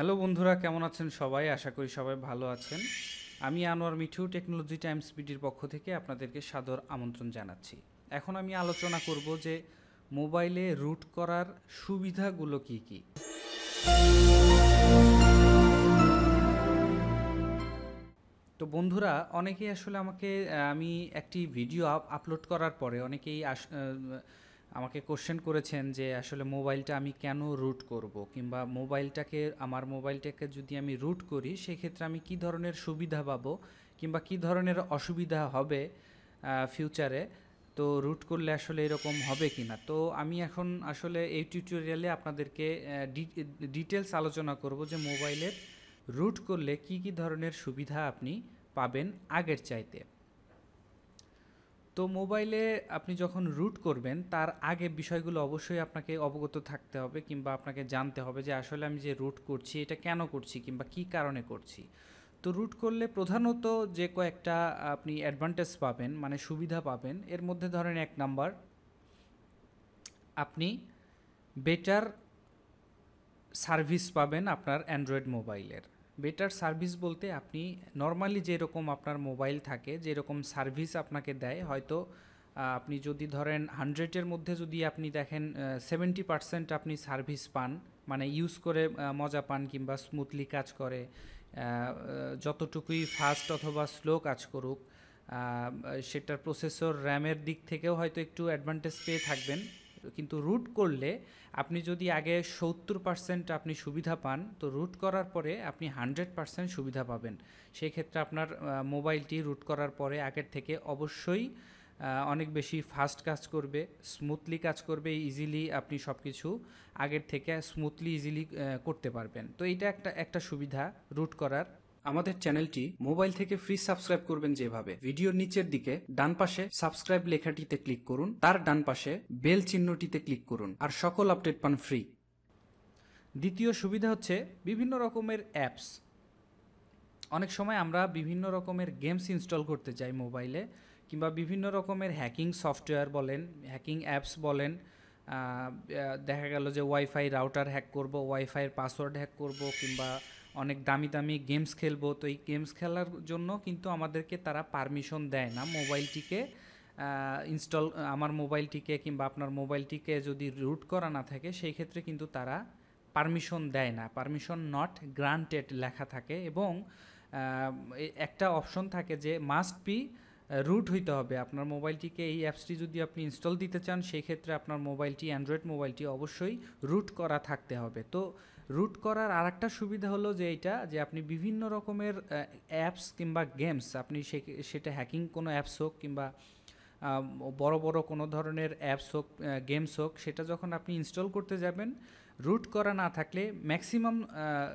Hello বন্ধুরা, কেমন আছেন সবাই? আশা করি সবাই ভালো আছেন। আমি আনোয়ার মিঠু, টেকনোলজি টাইমস বিডির পক্ষ থেকে আপনাদেরকে সাদর আমন্ত্রণ জানাচ্ছি। এখন আমি আলোচনা করব যে মোবাইলে রুট করার সুবিধাগুলো কি কি? তো বন্ধুরা, অনেকেই আসলে আমাকে আমি একটি ভিডিও আপলোড করার পরে অনেকেই আমাকে কোশ্চেন করেছেন যে আসলে মোবাইলটা আমি কেন রুট করব? কিংবা মোবাইলটাকে, আমার মোবাইলটাকে যদি আমি রুট করি, সেক্ষেত্রে আমি কি ধরনের সুবিধা পাবো? কিংবা কি ধরনের অসুবিধা হবে ফিউচারে তো রুট করলে আসলে এরকম হবে কি না তো আমি এখন আসলে এই টিউটোরিয়ালে আপনাদেরকে ডিটেলস আলোচনা করব যে মোবাইলের রুট করলে কি কি ধরনের সুবিধা আপনি পাবেন আগের চাইতে। তো মোবাইলে আপনি যখন রুট করবেন, তার আগে বিষয়গুলো অবশ্যই আপনাকে অবগত থাকতে হবে কিংবা আপনাকে জানতে হবে যে আসলে আমি যে রুট করছি, এটা কেন করছি কিংবা কি কারণে করছি। তো রুট করলে প্রধানত যে কয়েকটা আপনি অ্যাডভান্টেজ পাবেন মানে সুবিধা পাবেন, এর মধ্যে ধরেন এক নাম্বার আপনি বেটার সার্ভিস পাবেন আপনার অ্যান্ড্রয়েড মোবাইলের বেটার সার্ভিস বলতে আপনি নর্মালি যেরকম আপনার মোবাইল থাকে, যেরকম সার্ভিস আপনাকে দেয়, হয়তো আপনি যদি ধরেন হান্ড্রেডের মধ্যে যদি আপনি দেখেন সেভেন্টি পার্সেন্ট আপনি সার্ভিস পান মানে ইউজ করে মজা পান কিংবা স্মুথলি কাজ করে যতটুকুই ফাস্ট অথবা স্লো কাজ করুক সেটার প্রসেসর র্যামের দিক থেকেও হয়তো একটু অ্যাডভান্টেজ পেয়ে থাকবেন। কিন্তু রুট করলে আপনি যদি আগে সত্তর পার্সেন্ট আপনি সুবিধা পান, তো রুট করার পরে আপনি হান্ড্রেড পার্সেন্ট সুবিধা পাবেন। সেই ক্ষেত্রে আপনার মোবাইলটি রুট করার পরে আগের থেকে অবশ্যই অনেক বেশি ফাস্ট কাজ করবে স্মুথলি কাজ করবে ইজিলি আপনি সব কিছু আগের থেকে স্মুথলি ইজিলি করতে পারবেন। তো এইটা একটা একটা সুবিধা রুট করার। আমাদের চ্যানেলটি মোবাইল থেকে ফ্রি সাবস্ক্রাইব করবেন যেভাবে। ভিডিওর নিচের দিকে ডান পাশে সাবস্ক্রাইব লেখাটিতে ক্লিক করুন, তার ডান পাশে বেল চিহ্নটিতে ক্লিক করুন, আর সকল আপডেট পান ফ্রি দ্বিতীয় সুবিধা হচ্ছে বিভিন্ন রকমের অ্যাপস অনেক সময় আমরা বিভিন্ন রকমের গেমস ইনস্টল করতে চাই মোবাইলে কিংবা বিভিন্ন রকমের হ্যাকিং সফটওয়্যার বলেন হ্যাকিং অ্যাপস বলেন দেখা গেল যে ওয়াইফাই রাউটার হ্যাক করব ওয়াইফাইয়ের পাসওয়ার্ড হ্যাক করব, কিংবা অনেক দামি দামি গেমস খেলব। তো এই গেমস খেলার জন্য কিন্তু আমাদেরকে তারা পারমিশন দেয় না। মোবাইলটিকে ইনস্টল আমার মোবাইলটিকে কিংবা আপনার মোবাইলটিকে যদি রুট করা না থাকে, সেই ক্ষেত্রে কিন্তু তারা পারমিশন দেয় না। পারমিশন নট গ্রান্টেড লেখা থাকে এবং একটা অপশন থাকে যে মাস্ট বি রুট হইতে হবে। আপনার মোবাইলটিকে এই অ্যাপসটি যদি আপনি ইনস্টল দিতে চান, সেই ক্ষেত্রে আপনার মোবাইলটি অ্যান্ড্রয়েড মোবাইলটি অবশ্যই রুট করা থাকতে হবে। তো রুট করার আরেকটা সুবিধা হলো যে এটা যে আপনি বিভিন্ন রকমের অ্যাপস কিংবা গেমস আপনি সেটা হ্যাকিং কোনো অ্যাপস হোক কিংবা বড় বড় কোনো ধরনের অ্যাপস হোক গেমস হোক, সেটা যখন আপনি ইনস্টল করতে যাবেন রুট করা না থাকলে ম্যাক্সিমাম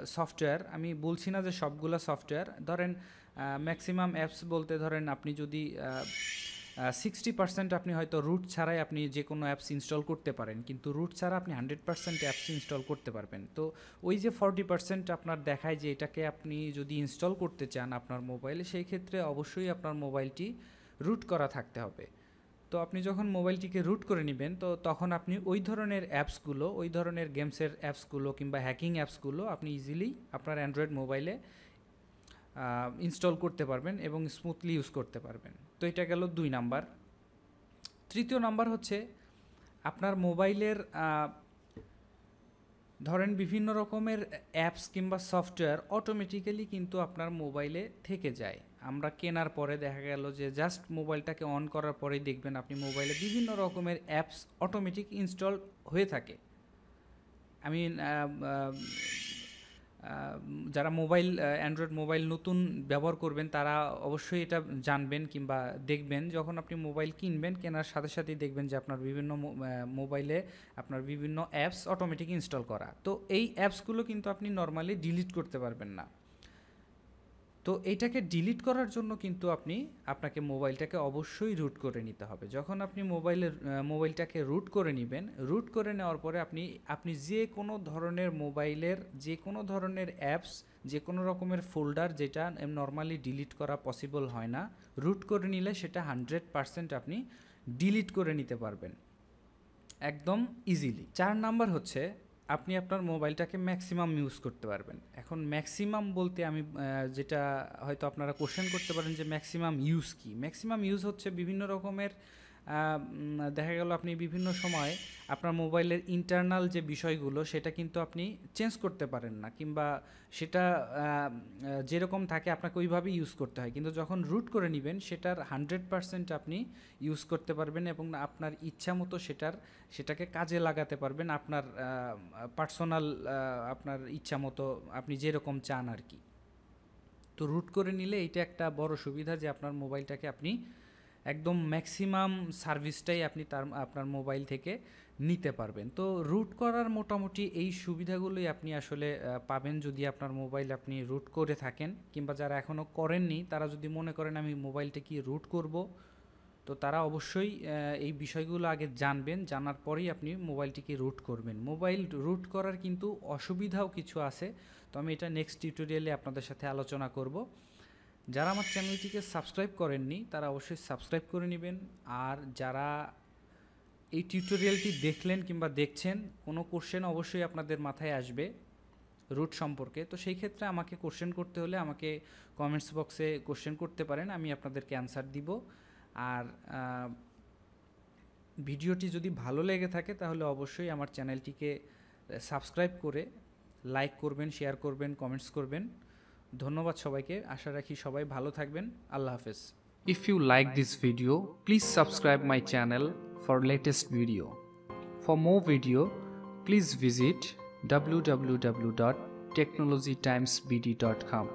সফটওয়্যার আমি বলছি না যে সবগুলো সফটওয়্যার ধরেন ম্যাক্সিমাম অ্যাপস বলতে ধরেন আপনি যদি সিক্সটি পার্সেন্ট আপনি হয়তো রুট ছাড়াই আপনি যে কোনো অ্যাপস ইনস্টল করতে পারেন, কিন্তু রুট ছাড়া আপনি হান্ড্রেড পার্সেন্ট অ্যাপস ইনস্টল করতে পারবেন। তো ওই যে ফর্টি পার্সেন্ট আপনার দেখায় যে এটাকে আপনি যদি ইনস্টল করতে চান আপনার মোবাইলে সেই ক্ষেত্রে অবশ্যই আপনার মোবাইলটি রুট করা থাকতে হবে। তো আপনি যখন মোবাইলটিকে রুট করে নেবেন, তো তখন আপনি ওই ধরনের অ্যাপসগুলো ওই ধরনের গেমসের অ্যাপসগুলো কিংবা হ্যাকিং অ্যাপসগুলো আপনি ইজিলি আপনার অ্যান্ড্রয়েড মোবাইলে ইনস্টল করতে পারবেন এবং স্মুথলি ইউজ করতে পারবেন। তো এটা গেল দুই নাম্বার। তৃতীয় নাম্বার হচ্ছে আপনার মোবাইলের ধরেন বিভিন্ন রকমের অ্যাপস কিংবা সফটওয়্যার অটোমেটিক্যালি কিন্তু আপনার মোবাইলে থেকে যায়। আমরা কেনার পরে দেখা গেল যে জাস্ট মোবাইলটাকে অন করার পরেই দেখবেন আপনি মোবাইলে বিভিন্ন রকমের অ্যাপস অটোমেটিক ইনস্টল হয়ে থাকে। আমি যারা মোবাইল অ্যান্ড্রয়েড মোবাইল নতুন ব্যবহার করবেন, তারা অবশ্যই এটা জানবেন কিংবা দেখবেন। যখন আপনি মোবাইল কিনবেন, কেনার সাথে সাথেই দেখবেন যে আপনার বিভিন্ন মোবাইলে আপনার বিভিন্ন অ্যাপস অটোমেটিক ইনস্টল করা। তো এই অ্যাপসগুলো কিন্তু আপনি নর্মালি ডিলিট করতে পারবেন না। তো এটাকে ডিলিট করার জন্য কিন্তু আপনি আপনাকে মোবাইলটাকে অবশ্যই রুট করে নিতে হবে। যখন আপনি মোবাইলের মোবাইলটাকে রুট করে নেবেন রুট করে নেওয়ার পরে আপনি আপনি যে কোনো ধরনের মোবাইলের যে কোনো ধরনের অ্যাপস যে কোনো রকমের ফোল্ডার যেটা নর্মালি ডিলিট করা পসিবল হয় না রুট করে নিলে সেটা হান্ড্রেড পারসেন্ট আপনি ডিলিট করে নিতে পারবেন। একদম ইজিলি চার নাম্বার হচ্ছে আপনি আপনার মোবাইলটাকে ম্যাক্সিমাম ইউজ করতে পারবেন। এখন ম্যাক্সিমাম বলতে আমি যেটা হয়তো আপনারা কোশ্চেন করতে পারেন যে ম্যাক্সিমাম ইউজ কী? ম্যাক্সিমাম ইউজ হচ্ছে বিভিন্ন রকমের দেখা গেল আপনি বিভিন্ন সময় আপনার মোবাইলের ইন্টারনাল যে বিষয়গুলো, সেটা কিন্তু আপনি চেঞ্জ করতে পারেন না কিংবা সেটা যেরকম থাকে আপনাকে ওইভাবেই ইউজ করতে হয়। কিন্তু যখন রুট করে নেবেন, সেটার হান্ড্রেড পারসেন্ট আপনি ইউজ করতে পারবেন এবং আপনার ইচ্ছা মতো সেটার, সেটাকে কাজে লাগাতে পারবেন আপনার পার্সোনাল আপনার ইচ্ছা মতো আপনি যেরকম চান আর কি। তো রুট করে নিলে এটা একটা বড় সুবিধা যে আপনার মোবাইলটাকে আপনি একদম ম্যাক্সিমাম সার্ভিসটাই আপনি তার, আপনার মোবাইল থেকে নিতে পারবেন। তো রুট করার মোটামুটি এই সুবিধাগুলোই আপনি আসলে পাবেন যদি আপনার মোবাইল আপনি রুট করে থাকেন, কিংবা যারা এখনও করেননি, তারা যদি মনে করেন আমি মোবাইলটা কি রুট করব, তো তারা অবশ্যই এই বিষয়গুলো আগে জানবেন, জানার পরেই আপনি মোবাইলটিকে রুট করবেন। মোবাইল রুট করার কিন্তু অসুবিধাও কিছু আছে, তো আমি এটা নেক্সট টিউটোরিয়ালে আপনাদের সাথে আলোচনা করব। যারা আমার চ্যানেলটিকে সাবস্ক্রাইব করেননি, তারা অবশ্যই সাবস্ক্রাইব করে নেবেন। আর যারা এই টিউটোরিয়ালটি দেখলেন কিংবা দেখছেন, কোনো কোশ্চেন অবশ্যই আপনাদের মাথায় আসবে রুট সম্পর্কে। তো সেই ক্ষেত্রে আমাকে কোশ্চেন করতে হলে আমাকে কমেন্টস বক্সে কোশ্চেন করতে পারেন, আমি আপনাদেরকে অ্যান্সার দিব। আর ভিডিওটি যদি ভালো লেগে থাকে, তাহলে অবশ্যই আমার চ্যানেলটিকে সাবস্ক্রাইব করে লাইক করবেন, শেয়ার করবেন, কমেন্টস করবেন। ধন্যবাদ সবাইকে আশা রাখি সবাই ভালো থাকবেন আল্লাহ হাফেজ If you like this video, please subscribe my channel for latest video. For more video, please visit www.technologytimesbd.com.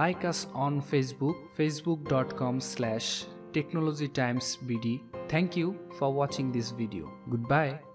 Like us on Facebook, facebook.com slash technologytimesbd. Thank you for watching this video. Goodbye.